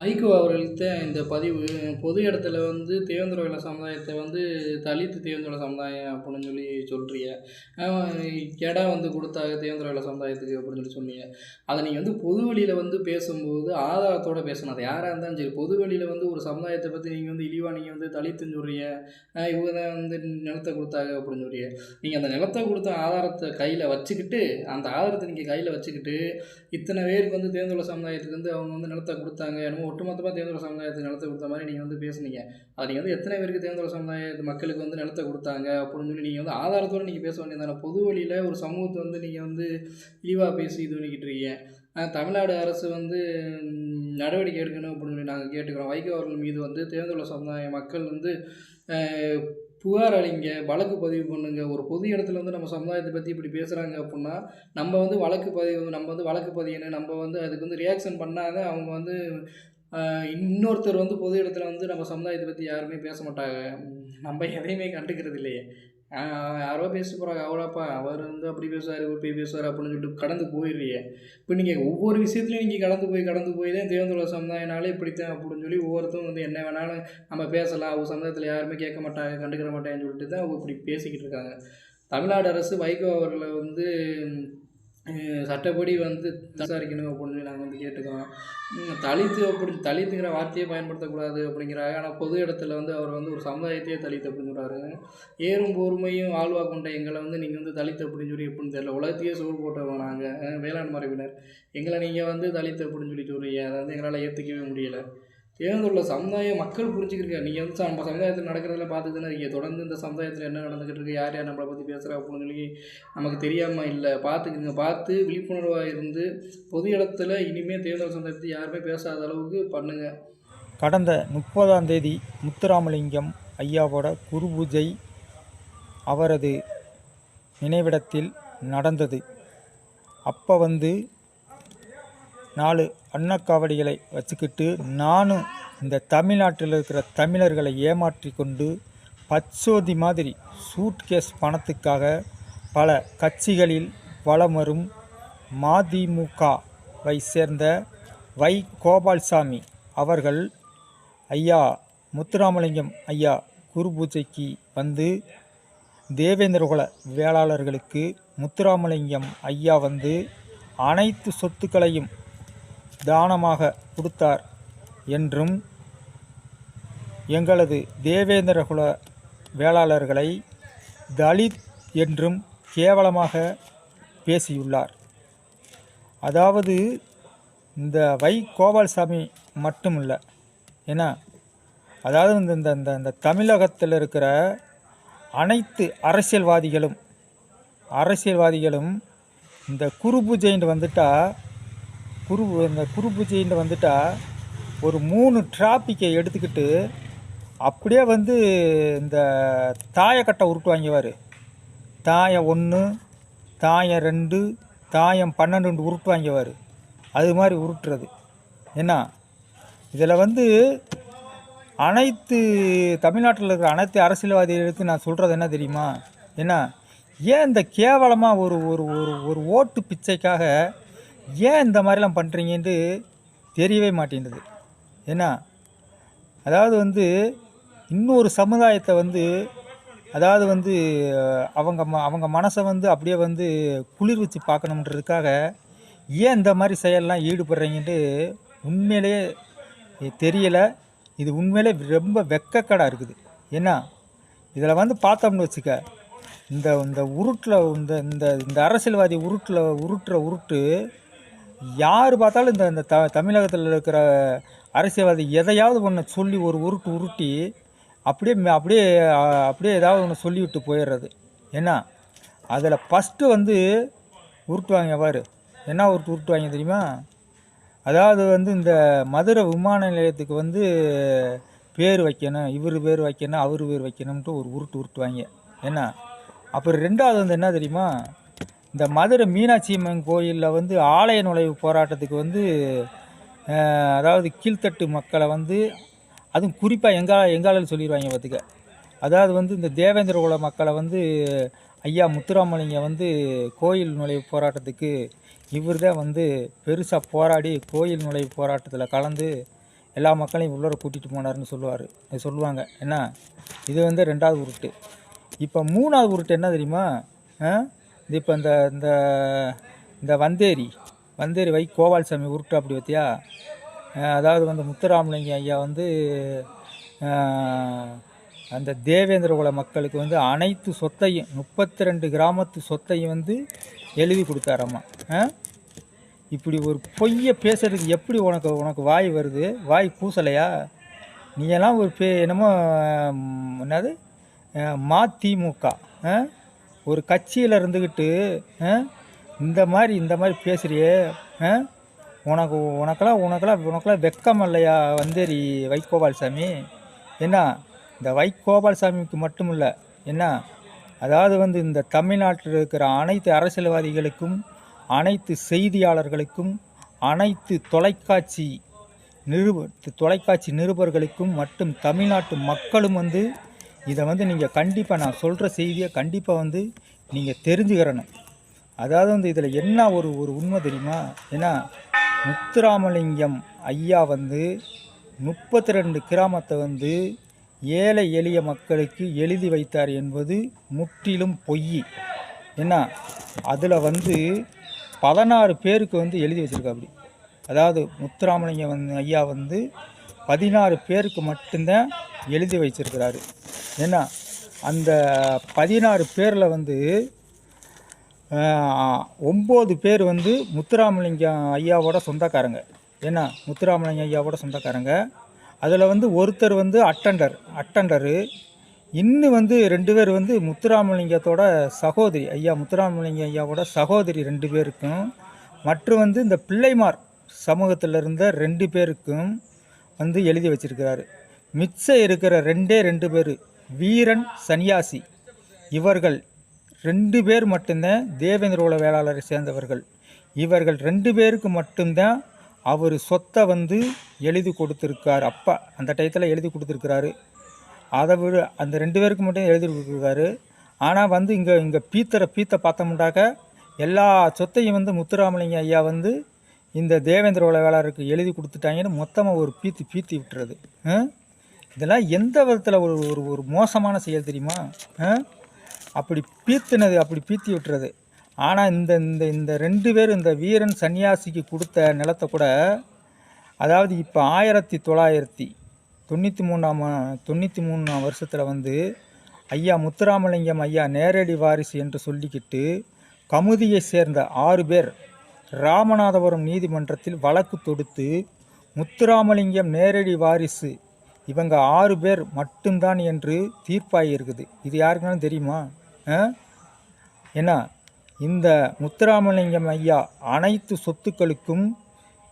ஐகோ அவர்கள்ட்ட இந்த பதிவு பொது இடத்துல வந்து தேவேந்திர வேலை சமுதாயத்தை வந்து தலித்து தேவேந்திர சமுதாயம் அப்படின்னு சொல்லி சொல்கிறீங்க கெடா வந்து கொடுத்தாங்க தேவேந்திர வேலை சமுதாயத்துக்கு அப்படின்னு சொல்லி சொன்னீங்க. அதை நீங்கள் வந்து பொது வழியில் வந்து பேசும்போது ஆதாரத்தோட பேசணும். அது யாராக இருந்தாலும் சரி பொது வழியில் வந்து ஒரு சமுதாயத்தை பற்றி நீங்கள் வந்து இழிவாக நீங்கள் வந்து தலித்துன்னு சொல்கிறீங்க இவங்க தான் வந்து நிலத்தை கொடுத்தாங்க அப்படின்னு சொல்கிறீங்க நீங்கள் அந்த நிலத்தை கொடுத்த ஆதாரத்தை கையில் வச்சுக்கிட்டு அந்த ஆதாரத்தை நீங்கள் கையில் வச்சுக்கிட்டு இத்தனை பேருக்கு வந்து தேர்ந்தெடுத்த சமுதாயத்துக்கு வந்து அவங்க வந்து நிலத்தை கொடுத்தாங்க என்னமோ ஒட்டுமொத்தமாக தேர்ந்தெடுத்த சமுதாயத்துக்கு நிலத்தை கொடுத்த மாதிரி நீங்கள் வந்து பேசுனீங்க. அது நீங்கள் வந்து எத்தனை பேருக்கு தேர்ந்தெடுத்த சமுதாயத்து மக்களுக்கு வந்து நிலத்தை கொடுத்தாங்க அப்படின்னு சொல்லி நீங்கள் வந்து ஆதாரத்தோடு நீங்கள் பேச வேண்டியதான பொது வழியில் ஒரு சமூகத்தை வந்து நீங்கள் வந்து இழிவாக பேசி இது பண்ணிக்கிட்டு இருக்கீங்க. தமிழ்நாடு அரசு வந்து நடவடிக்கை எடுக்கணும் அப்படின்னு சொல்லி நாங்கள் கேட்டுக்கிறோம். வைகோ அவர்கள் மீது வந்து தேர்ந்தெடுத்த சமுதாய மக்கள் வந்து புகார் அளிங்க வழக்கு பதிவு பண்ணுங்க. ஒரு பொது இடத்துல வந்து நம்ம சமுதாயத்தை பற்றி இப்படி பேசுகிறாங்க அப்படின்னா நம்ம வந்து வழக்கு பதிவு நம்ம வந்து வழக்கு பதியணும். நம்ம வந்து அதுக்கு வந்து ரியாக்ஷன் பண்ணாத அவங்க வந்து இன்னொருத்தர் வந்து பொது இடத்துல வந்து நம்ம சமுதாயத்தை பற்றி யாருமே பேச மாட்டாங்க. நம்ம எதையுமே கண்டுக்கிறது இல்லையே. யாரோ பேசிட்டு போகிறாங்க அவ்வளோப்பா. அவர் வந்து அப்படி பேசுவார் இவர் போய் பேசுவார் அப்படின்னு சொல்லிட்டு கடந்து போயிடுறியே இப்போ நீங்கள் ஒவ்வொரு விஷயத்துலையும் நீங்கள் கடந்து போய் கடந்து போய் தான் தேர்ந்தெடுத்த சமுதாயனாலே இப்படித்தான் அப்படின்னு சொல்லி ஒவ்வொருத்தரும் வந்து என்ன வேணாலும் நம்ம பேசலாம். அவங்க சமுதாயத்தில் யாருமே கேட்க மாட்டாங்க கண்டுக்கிற மாட்டாங்கன்னு சொல்லிட்டு தான் அவங்க இப்படி பேசிக்கிட்டு இருக்காங்க. தமிழ்நாடு அரசு வைகோ அவர்களை வந்து சட்டப்படி வந்து விசாரிக்கணும் அப்படின்னு சொல்லி நாங்கள் வந்து கேட்டுக்கிறோம் தலித்து அப்படி தலித்துங்கிற வார்த்தையை பயன்படுத்தக்கூடாது அப்படிங்கிறாங்க. ஆனால் பொது இடத்துல வந்து அவர் வந்து ஒரு சமுதாயத்தையே தலித்து அப்படின்னு சொல்கிறாரு ஏறும் பொறுமையும் வாழ்வா கொண்ட எங்களை வந்து நீங்கள் வந்து தலித்து அப்படின்னு சொல்லி எப்படின்னு தெரியல. உலகத்தையே சோறு போட்டவங்க நாங்கள் வேளாண் மரபினர். எங்களை நீங்கள் வந்து தலித்து அப்படின்னு சொல்லி சொல்கிறீங்க அதை வந்து எங்களால் ஏற்றுக்கவே முடியலை. தேர்ந்துள்ள சமுதாய மக்கள் புரிஞ்சுக்கிறீங்க நீங்கள் வந்து நம்ம சமுதாயத்தில் நடக்கிறதெல்லாம் பார்த்துட்டு தானே இருக்கீங்க. தொடர்ந்து இந்த சமுதாயத்தில் என்ன நடந்துக்கிட்டு இருக்கு யார் யார் நம்மளை பற்றி பேசுகிறா அப்படின்னு சொல்லி நமக்கு தெரியாமல் இல்லை. பார்த்துக்குங்க. பார்த்து விழிப்புணர்வாக இருந்து பொது இடத்துல இனிமேல் தேர்தல் சமுதாயத்தை யாருமே பேசாத அளவுக்கு பண்ணுங்கள் கடந்த முப்பதாம் தேதி முத்துராமலிங்கம் ஐயாவோட குரு பூஜை அவரது நினைவிடத்தில் நடந்தது. அப்போ வந்து நாலு அன்னக்காவடிகளை வச்சுக்கிட்டு நானும் இந்த தமிழ்நாட்டில் இருக்கிற தமிழர்களை ஏமாற்றி கொண்டு பச்சோதி மாதிரி சூட்கேஸ் பணத்துக்காக பல கட்சிகளில் வளம் வரும் மதிமுகவை சேர்ந்த வை கோபால்சாமி அவர்கள் ஐயா முத்துராமலிங்கம் ஐயா குரு பூஜைக்கு வந்து தேவேந்திரகுல வேளாளர்களுக்கு முத்துராமலிங்கம் ஐயா வந்து அனைத்து சொத்துக்களையும் தானமாக கொடுத்தார் என்றும் எங்களது தேவேந்திரகுல வேளாளர்களை தலித் என்றும் கேவலமாக பேசியுள்ளார். அதாவது இந்த வை கோபால்சாமி மட்டும் இல்லை ஏன்னா அதாவது இந்த இந்த இந்த இந்த தமிழகத்தில் இருக்கிற அனைத்து அரசியல்வாதிகளும் அரசியல்வாதிகளும் இந்த குரு பூஜைன்ட்டு வந்துட்டால் குரு இந்த குரு பூஜைன்ட்டு வந்துட்டால் ஒரு மூணு டிராபிக்கை எடுத்துக்கிட்டு அப்படியே வந்து இந்த தாயக்கட்டை உருட்டு வாங்கிவார். தாயம் ஒன்று தாயம் ரெண்டு தாயம் பன்னெண்டு உருட்டு வாங்கிவார். அது மாதிரி உருட்டுறது. என்ன? இதில் வந்து அனைத்து தமிழ்நாட்டில் இருக்கிற அனைத்து அரசியல்வாதிகளுக்கு நான் சொல்கிறது என்ன தெரியுமா? என்ன? ஏன் இந்த கேவலமாக ஒரு ஒரு ஒரு ஒரு ஓட்டு பிச்சைக்காக ஏன் இந்த மாதிரிலாம் பண்ணுறீங்கன்ட்டு தெரியவே மாட்டேங்குது ஏன்னா அதாவது வந்து இன்னொரு சமுதாயத்தை வந்து அதாவது வந்து அவங்க ம அவங்க மனசை வந்து அப்படியே வந்து குளிர் வச்சு பார்க்கணுன்றதுக்காக ஏன் இந்த மாதிரி செயல்லாம் ஈடுபடுறீங்கன்ட்டு உண்மையிலேயே தெரியலை. இது உண்மையிலே ரொம்ப வெக்கக்கடாக இருக்குது. ஏன்னா இதில் வந்து பார்த்தோம்னு வச்சுக்க இந்த இந்த உருட்டில் இந்த இந்த இந்த அரசியல்வாதி உருட்டில் உருட்டுற உருட்டு யார் பார்த்தாலும் இந்த இந்த த தமிழகத்தில் இருக்கிற அரசியல்வாதி எதையாவது ஒன்று சொல்லி ஒரு உருட்டு உருட்டி அப்படியே அப்படியே அப்படியே ஏதாவது ஒன்று சொல்லிவிட்டு போயிடுறது. என்ன அதில் ஃபஸ்ட்டு வந்து உருட்டுவாங்க பாரு. என்ன உருட்டு உருட்டுவாங்க தெரியுமா? அதாவது வந்து இந்த மதுரை விமான நிலையத்துக்கு வந்து பேர் வைக்கணும் இவர் பேர் வைக்கணும் அவர் பேர் வைக்கணும்ன்ட்டு ஒரு உருட்டு உருட்டுவாங்க என்ன அப்புறம் ரெண்டாவது வந்து என்ன தெரியுமா? இந்த மதுரை மீனாட்சி அம்மன் கோயிலில் வந்து ஆலய நுழைவு போராட்டத்துக்கு வந்து அதாவது கீழ்த்தட்டு மக்களை வந்து அதுவும் குறிப்பாக எங்கா எங்காலில் சொல்லிடுவாங்க பார்த்துக்க அதாவது வந்து இந்த தேவேந்திர குல மக்களை வந்து ஐயா முத்துராமலிங்க வந்து கோயில் நுழைவு போராட்டத்துக்கு இவர் தான் வந்து பெருசாக போராடி கோயில் நுழைவு போராட்டத்தில் கலந்து எல்லா மக்களையும் உள்ளர கூட்டிகிட்டு போனாருன்னு சொல்லுவார். சொல்லுவாங்க. என்ன? இது வந்து ரெண்டாவது உருட்டு. இப்போ மூணாவது உருட்டு என்ன தெரியுமா? இது இப்போ இந்த இந்த இந்த வந்தேரி வந்தேரி வை கோபால்சாமி உருட்டு அப்படி பார்த்தியா அதாவது வந்து முத்துராமலிங்க ஐயா வந்து அந்த தேவேந்திர குல மக்களுக்கு வந்து அனைத்து சொத்தையும் முப்பத்தி ரெண்டு கிராமத்து சொத்தையும் வந்து எழுதி கொடுத்தாராம்மா ஆ? இப்படி ஒரு பொய்யை பேசுறதுக்கு எப்படி உனக்கு உனக்கு வாய் வருது? வாய் பூசலையா? நீ எல்லாம் ஒரு பே என்னமோ என்னது? மதிமுக ஆ? ஒரு கட்சியில் இருந்துக்கிட்டு இந்த மாதிரி இந்த மாதிரி பேசுகிறியே ஆ? உனக்கு உனக்கெல்லாம் உனக்கெல்லாம் உனக்கெல்லாம் வெக்கம் இல்லையா வந்தேரி வைகோபால் சாமி என்ன இந்த வைகோபால் சாமிக்கு மட்டும் இல்லை என்ன அதாவது வந்து இந்த தமிழ்நாட்டில் இருக்கிற அனைத்து அரசியல்வாதிகளுக்கும் அனைத்து செய்தியாளர்களுக்கும் அனைத்து தொலைக்காட்சி நிருப தொலைக்காட்சி நிருபர்களுக்கும் மற்றும் தமிழ்நாட்டு மக்களும் வந்து இதை வந்து நீங்கள் கண்டிப்பாக நான் சொல்கிற செய்தியை கண்டிப்பாக வந்து நீங்கள் தெரிஞ்சுக்கிறணும் அதாவது வந்து இதில் என்ன ஒரு ஒரு உண்மை தெரியுமா? ஏன்னா முத்துராமலிங்கம் ஐயா வந்து முப்பத்தி ரெண்டு கிராமத்தை வந்து ஏழை எளிய மக்களுக்கு எழுதி வைத்தார் என்பது முற்றிலும் பொய். என்ன அதில் வந்து பதினாறு பேருக்கு வந்து எழுதி வச்சுருக்காப்படி அதாவது முத்துராமலிங்கம் வந்து ஐயா வந்து பதினாறு பேருக்கு மட்டும்தான் எழுதி வச்சிருக்கிறாரு ஏன்னா அந்த பதினாறு பேரில் வந்து ஒம்பது பேர் வந்து முத்துராமலிங்கம் ஐயாவோட சொந்தக்காரங்க. ஏன்னா முத்துராமலிங்கம் ஐயாவோட சொந்தக்காரங்க. அதில் வந்து ஒருத்தர் வந்து அட்டண்டர் அட்டண்டரு. இன்னும் வந்து ரெண்டு பேர் வந்து முத்துராமலிங்கத்தோட சகோதரி ஐயா முத்துராமலிங்க ஐயாவோட சகோதரி ரெண்டு பேருக்கும் மற்றும் வந்து இந்த பிள்ளைமார் சமூகத்தில் இருந்த ரெண்டு பேருக்கும் வந்து எழுதி வச்சிருக்கிறாரு. மிச்சம் இருக்கிற ரெண்டே ரெண்டு பேர் வீரன் சன்னியாசி. இவர்கள் ரெண்டு பேர் மட்டும்தான் தேவேந்திர குல வேளாளரை சேர்ந்தவர்கள். இவர்கள் ரெண்டு பேருக்கு மட்டும்தான் அவர் சொத்தை வந்து எழுதி கொடுத்துருக்கார். அப்பா அந்த டயத்தில் எழுதி கொடுத்துருக்கிறாரு. அதை விட அந்த ரெண்டு பேருக்கு மட்டும் எழுதி கொடுத்துருக்காரு. ஆனால் வந்து இங்கே இங்கே பீத்தரை பீத்த பார்த்தோம்னாக்க எல்லா சொத்தையும் வந்து முத்துராமலிங்க ஐயா வந்து இந்த தேவேந்திர குல எழுதி கொடுத்துட்டாங்கன்னு மொத்தமாக ஒரு பீத்து பீத்தி விட்டுறது. இதெல்லாம் எந்த விதத்தில் ஒரு ஒரு ஒரு மோசமான செயல் தெரியுமா? அப்படி பீத்துனது அப்படி பீத்தி விட்டுறது. ஆனால் இந்த இந்த இந்த ரெண்டு பேர் இந்த வீரன் சன்னியாசிக்கு கொடுத்த நிலத்தை கூட அதாவது இப்போ ஆயிரத்தி தொள்ளாயிரத்தி தொண்ணூற்றி மூணாம் தொண்ணூற்றி மூணாம் வருஷத்தில் வந்து ஐயா முத்துராமலிங்கம் ஐயா நேரடி வாரிசு என்று சொல்லிக்கிட்டு கமுதியை சேர்ந்த ஆறு பேர் ராமநாதபுரம் நீதிமன்றத்தில் வழக்கு தொடுத்து முத்துராமலிங்கம் நேரடி வாரிசு. இவங்க ஆறு பேர் மட்டும்தான் என்று தீர்ப்பாகியிருக்குது இது யாருக்குனாலும் தெரியுமா? என்ன? இந்த முத்துராமலிங்கம் ஐயா அனைத்து சொத்துக்களுக்கும்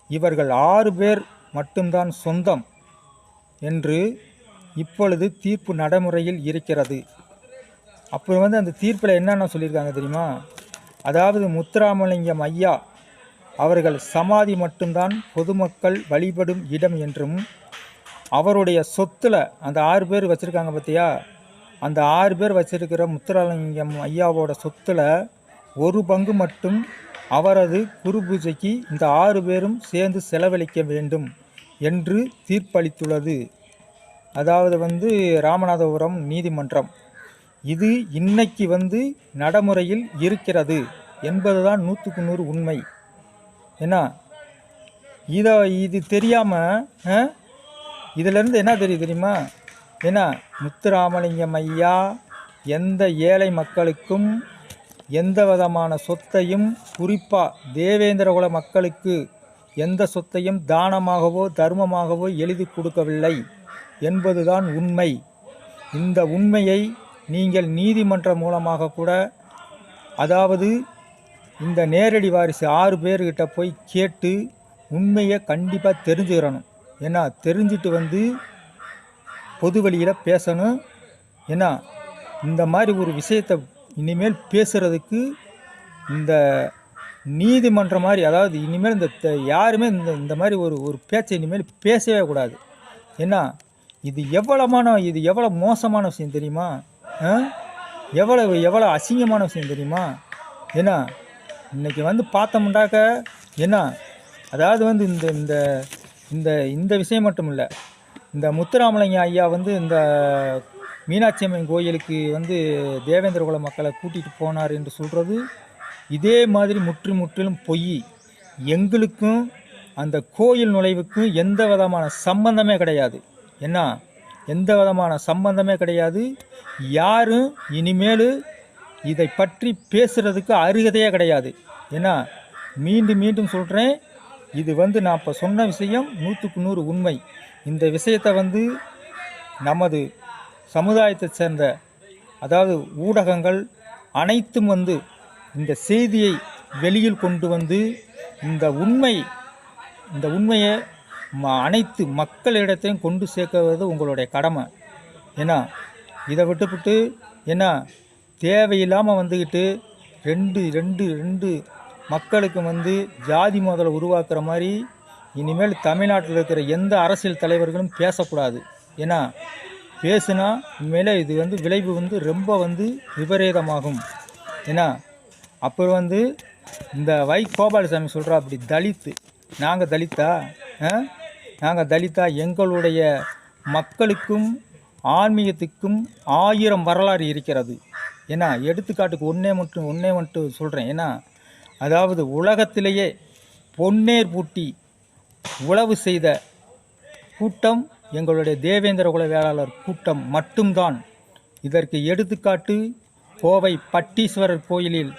இவர்கள் ஆறு பேர் மட்டும்தான் சொந்தம் என்று இப்பொழுது தீர்ப்பு நடைமுறையில் இருக்கிறது. அப்புறம் வந்து அந்த தீர்ப்பில் என்னென்ன சொல்லியிருக்காங்க தெரியுமா? அதாவது முத்துராமலிங்கம் ஐயா அவர்கள் சமாதி மட்டும்தான் பொதுமக்கள் வழிபடும் இடம் என்றும் அவருடைய சொத்தில் அந்த ஆறு பேர் வச்சுருக்காங்க பார்த்தியா அந்த ஆறு பேர் வச்சிருக்கிற முத்துராலிங்கம் ஐயாவோட சொத்தில் ஒரு பங்கு மட்டும் அவரது குரு பூஜைக்கு இந்த ஆறு பேரும் சேர்ந்து செலவழிக்க வேண்டும் என்று தீர்ப்பளித்துள்ளது. அதாவது வந்து ராமநாதபுரம் நீதிமன்றம். இது இன்னைக்கு வந்து நடைமுறையில் இருக்கிறது என்பதுதான் நூற்றுக்கு நூறு உண்மை. என்ன? இதை இது தெரியாமல் இதிலேருந்து என்ன தெரியுது தெரியுமா? என்ன? முத்துராமலிங்கம் ஐயா எந்த ஏழை மக்களுக்கும் எந்த விதமான சொத்தையும் குறிப்பாக தேவேந்திரகுல மக்களுக்கு எந்த சொத்தையும் தானமாகவோ தர்மமாகவோ எழுதி கொடுக்கவில்லை என்பதுதான் உண்மை. இந்த உண்மையை நீங்கள் நீதிமன்றம் மூலமாக கூட அதாவது இந்த நேரடி வாரிசு ஆறு பேர்கிட்ட போய் கேட்டு உண்மையை கண்டிப்பாக தெரிஞ்சுக்கிறணும். ஏன்னா தெரிஞ்சுட்டு வந்து பொது வழியில் பேசணும். ஏன்னா இந்த மாதிரி ஒரு விஷயத்தை இனிமேல் பேசுகிறதுக்கு இந்த நீதிமன்றம் மாதிரி அதாவது இனிமேல் இந்த யாருமே இந்த இந்த மாதிரி ஒரு ஒரு பேச்சை இனிமேல் பேசவே கூடாது. ஏன்னா இது எவ்வளமான இது எவ்வளோ மோசமான விஷயம் தெரியுமா? எவ்வளவு எவ்வளோ அசிங்கமான விஷயம் தெரியுமா? ஏன்னா இன்றைக்கி வந்து பார்த்தோம்னாக்க என்ன? அதாவது வந்து இந்த இந்த இந்த இந்த விஷயம் மட்டும் இல்லை. இந்த முத்துராமலிங்க ஐயா வந்து இந்த மீனாட்சி அம்மன் கோயிலுக்கு வந்து தேவேந்திரகுல மக்களை கூட்டிகிட்டு போனார் என்று சொல்கிறது இதே மாதிரி முற்று முற்றிலும் பொய். எங்களுக்கும் அந்த கோயில் நுழைவுக்கும் எந்த விதமான சம்பந்தமே கிடையாது. என்ன? எந்த விதமான சம்பந்தமே கிடையாது. யாரும் இனிமேல் இதை பற்றி பேசுகிறதுக்கு அருகதையே கிடையாது. ஏன்னா மீண்டும் மீண்டும் சொல்கிறேன் இது வந்து நான் இப்போ சொன்ன விஷயம் நூற்றுக்கு நூறு உண்மை. இந்த விஷயத்தை வந்து நமது சமுதாயத்தை சேர்ந்த அதாவது ஊடகங்கள் அனைத்தும் வந்து இந்த செய்தியை வெளியில் கொண்டு வந்து இந்த உண்மை இந்த உண்மையை ம- அனைத்து மக்களிடத்தையும் கொண்டு சேர்க்கிறது உங்களுடைய கடமை. ஏன்னா இதை விட்டுவிட்டு ஏன்னா தேவையில்லாமல் வந்துக்கிட்டு ரெண்டு ரெண்டு ரெண்டு மக்களுக்கு வந்து ஜாதி மோதலை உருவாக்குற மாதிரி இனிமேல் தமிழ்நாட்டில் இருக்கிற எந்த அரசியல் தலைவர்களும் பேசக்கூடாது. ஏன்னா பேசுனா இனிமேல் இது வந்து விளைவு வந்து ரொம்ப வந்து விபரீதமாகும். ஏன்னா அப்புறம் வந்து இந்த வை கோபாலசாமி சொல்கிறா அப்படி தலித்து. நாங்கள் தலித்தா? நாங்கள் தலித்தா? எங்களுடைய மக்களுக்கும் ஆன்மீகத்துக்கும் ஆயிரம் வரலாறு இருக்கிறது. ஏன்னா எடுத்துக்காட்டுக்கு ஒன்றே மட்டும் ஒன்றே மட்டும் சொல்கிறேன் ஏன்னா அதாவது உலகத்திலேயே பொன்னேர் பூட்டி உழவு செய்த கூட்டம் எங்களுடைய தேவேந்திர குல வேளாளர் கூட்டம் மட்டும்தான். இதற்கு எடுத்துக்காட்டு கோவை பட்டீஸ்வரர் கோயிலில்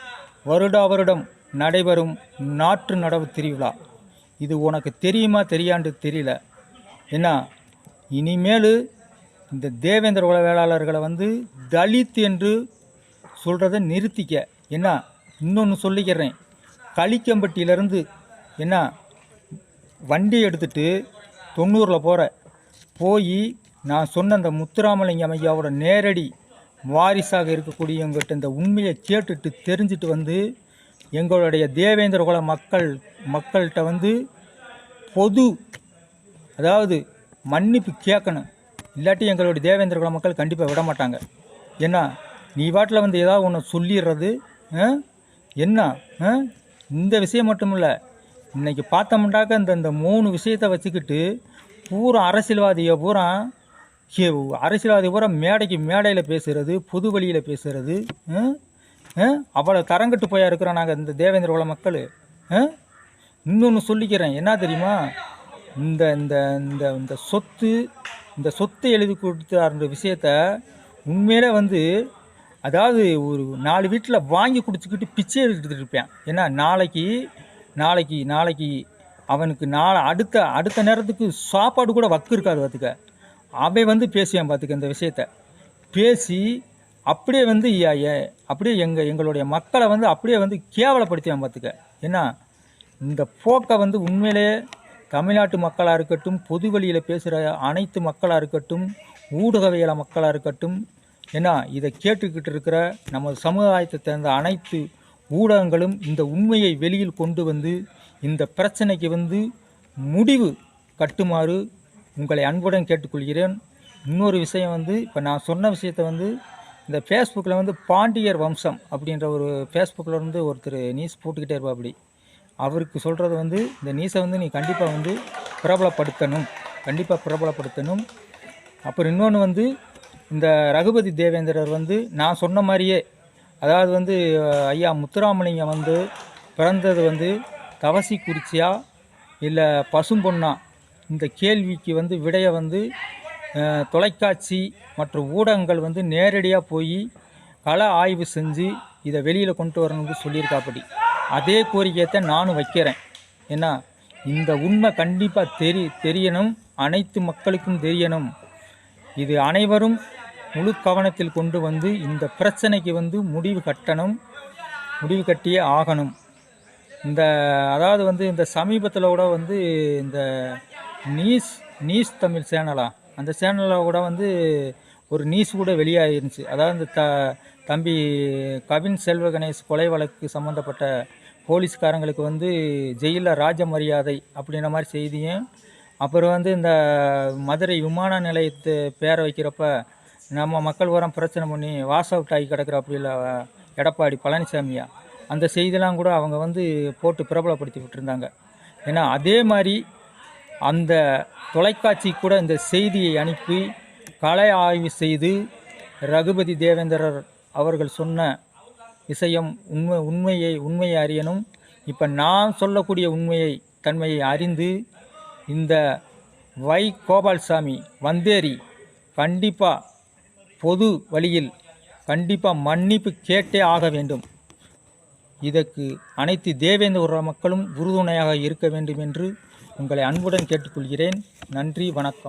வருடா வருடம் நடைபெறும் நாற்று நடவு திருவிழா. இது உனக்கு தெரியுமா தெரியாண்டு தெரியல. ஏன்னா இனிமேல் இந்த தேவேந்திர குல வேளாளர்களை வந்து தலித் என்று சொல்கிறத நிறுத்திக்க. என்ன இன்னொன்று சொல்லிக்கிறேன். களிக்கம்பட்டியிலேருந்து என்ன வண்டி எடுத்துட்டு தொண்ணூறில் போகிற போய் நான் சொன்ன அந்த முத்துராமலிங்கம் ஐயாவோட நேரடி வாரிசாக இருக்கக்கூடியவங்ககிட்ட இந்த உண்மையை கேட்டுட்டு தெரிஞ்சுட்டு வந்து எங்களுடைய தேவேந்திர குல மக்கள் மக்கள்கிட்ட வந்து பொது அதாவது மன்னிப்பு கேட்கணும். இல்லாட்டி எங்களுடைய தேவேந்திர குல மக்கள் கண்டிப்பாக விட மாட்டாங்க. ஏன்னா நீ பாட்டில் வந்து ஏதாவது ஒன்று சொல்லிடுறது ஆ? என்ன ஆ? இந்த விஷயம் மட்டும் இல்லை இன்றைக்கி பார்த்தோம்னாக்க இந்த இந்த மூணு விஷயத்தை வச்சுக்கிட்டு பூரா அரசியல்வாதியை பூரா அரசியல்வாதி பூரா மேடைக்கு மேடையில் பேசுகிறது பொது வழியில் பேசுகிறது அவ்வளோ தரங்கட்டு போயா இருக்கிறோம் நாங்கள் இந்த தேவேந்திர குல மக்கள் இன்னொன்று சொல்லிக்கிறேன். என்ன தெரியுமா? இந்த இந்த இந்த இந்த சொத்து இந்த சொத்தை எழுதி கொடுத்தாருன்ற விஷயத்த உண்மையிலே வந்து அதாவது ஒரு நாலு வீட்டில் வாங்கி குடிச்சிக்கிட்டு பிச்சை எடுத்துகிட்டு இருப்பேன். ஏன்னா நாளைக்கு நாளைக்கு நாளைக்கு அவனுக்கு நாளை அடுத்த அடுத்த நேரத்துக்கு சாப்பாடு கூட வக்கு இருக்காது பார்த்துக்க அவன் வந்து பேசுவேன் பார்த்துக்க இந்த விஷயத்த. பேசி அப்படியே வந்து அப்படியே எங்கள் எங்களுடைய மக்களை வந்து அப்படியே வந்து கேவலப்படுத்துவேன் பார்த்துக்க ஏன்னா இந்த போக்கை வந்து உண்மையிலே தமிழ்நாட்டு மக்களாக இருக்கட்டும் பொது வழியில் பேசுகிற அனைத்து மக்களாக இருக்கட்டும் ஊடகவியல மக்களாக இருக்கட்டும் ஏன்னா இதை கேட்டுக்கிட்டு இருக்கிற நமது சமுதாயத்தை சேர்ந்த அனைத்து ஊடகங்களும் இந்த உண்மையை வெளியில் கொண்டு வந்து இந்த பிரச்சனைக்கு வந்து முடிவு கட்டுமாறு உங்களை அன்புடன் கேட்டுக்கொள்கிறேன். இன்னொரு விஷயம் வந்து இப்போ நான் சொன்ன விஷயத்தை வந்து இந்த ஃபேஸ்புக்கில் வந்து பாண்டியர் வம்சம் அப்படின்ற ஒரு ஃபேஸ்புக்கில் இருந்து ஒருத்தர் நியூஸ் போட்டுக்கிட்டே இருப்பா அப்படி அவருக்கு சொல்கிறது வந்து இந்த நியூஸை வந்து நீ கண்டிப்பாக வந்து பிரபலப்படுத்தணும். கண்டிப்பாக பிரபலப்படுத்தணும். அப்புறம் இன்னொன்று வந்து இந்த ரகுபதி தேவேந்திரர் வந்து நான் சொன்ன மாதிரியே அதாவது வந்து ஐயா முத்துராமலிங்கம் வந்து பிறந்தது வந்து தவசி குறிச்சியா இல்லை பசும்பொன்னா இந்த கேள்விக்கு வந்து விடையை வந்து தொலைக்காட்சி மற்றும் ஊடகங்கள் வந்து நேரடியாக போய் கள ஆய்வு செஞ்சு இதை வெளியில் கொண்டு வரணும்னு சொல்லியிருக்காப்படி. அதே கோரிக்கையத்தை நானும் வைக்கிறேன். ஏன்னா இந்த உண்மை கண்டிப்பாக தெரி தெரியணும் அனைத்து மக்களுக்கும் தெரியணும். இது அனைவரும் முழு கவனத்தில் கொண்டு வந்து இந்த பிரச்சனைக்கு வந்து முடிவு கட்டணும் முடிவு கட்டியே ஆகணும். இந்த அதாவது வந்து இந்த சமீபத்தில் கூட வந்து இந்த நியூஸ் நியூஸ் தமிழ் சேனலா அந்த சேனலில் கூட வந்து ஒரு நியூஸ் கூட வெளியாகிருந்துச்சு அதாவது இந்த த தம்பி கவின் செல்வ கணேஷ் கொலை வழக்கு சம்மந்தப்பட்ட போலீஸ்காரங்களுக்கு வந்து ஜெயிலில் ராஜ மரியாதை அப்படின்ற மாதிரி செய்தியும் அப்புறம் வந்து இந்த மதுரை விமான நிலையத்து பேரை வைக்கிறப்ப நம்ம மக்கள் வரம் பிரச்சனை பண்ணி வாஸ் அவுட் ஆகி கிடக்கிற அப்படி இல்லை எடப்பாடி பழனிசாமியா அந்த செய்திலாம் கூட அவங்க வந்து போட்டு பிரபலப்படுத்தி விட்டுருந்தாங்க. ஏன்னா அதே மாதிரி அந்த தொலைக்காட்சி கூட இந்த செய்தியை அனுப்பி கலை ஆய்வு செய்து ரகுபதி தேவேந்திரர் அவர்கள் சொன்ன விஷயம் உண்மை உண்மையை உண்மையை அறியணும். இப்போ நான் சொல்லக்கூடிய உண்மையை தன்மையை அறிந்து இந்த வை. கோபால்சாமி வந்தேரி கண்டிப்பாக பொது வழியில் கண்டிப்பாக மன்னிப்பு கேட்டே ஆக வேண்டும். இதற்கு அனைத்து தேவேந்திர மக்களும் உறுதுணையாக இருக்க வேண்டும் என்று உங்களை அன்புடன் கேட்டுக்கொள்கிறேன். நன்றி வணக்கம்.